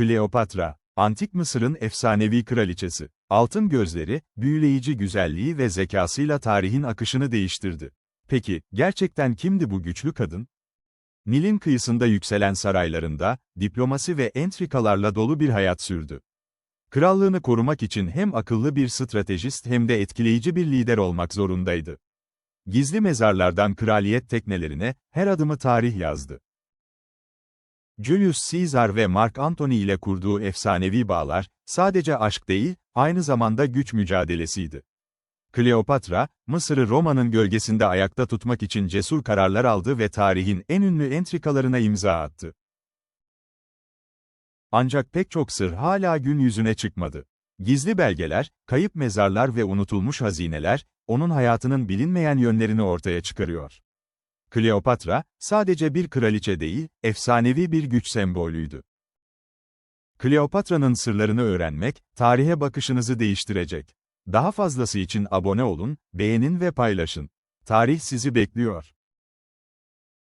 Kleopatra, Antik Mısır'ın efsanevi kraliçesi. Altın gözleri, büyüleyici güzelliği ve zekasıyla tarihin akışını değiştirdi. Peki, gerçekten kimdi bu güçlü kadın? Nil'in kıyısında yükselen saraylarında, diplomasi ve entrikalarla dolu bir hayat sürdü. Krallığını korumak için hem akıllı bir stratejist hem de etkileyici bir lider olmak zorundaydı. Gizli mezarlardan kraliyet teknelerine, her adımı tarih yazdı. Julius Caesar ve Mark Antony ile kurduğu efsanevi bağlar, sadece aşk değil, aynı zamanda güç mücadelesiydi. Kleopatra, Mısır'ı Roma'nın gölgesinde ayakta tutmak için cesur kararlar aldı ve tarihin en ünlü entrikalarına imza attı. Ancak pek çok sır hala gün yüzüne çıkmadı. Gizli belgeler, kayıp mezarlar ve unutulmuş hazineler, onun hayatının bilinmeyen yönlerini ortaya çıkarıyor. Kleopatra, sadece bir kraliçe değil, efsanevi bir güç sembolüydü. Kleopatra'nın sırlarını öğrenmek, tarihe bakışınızı değiştirecek. Daha fazlası için abone olun, beğenin ve paylaşın. Tarih sizi bekliyor.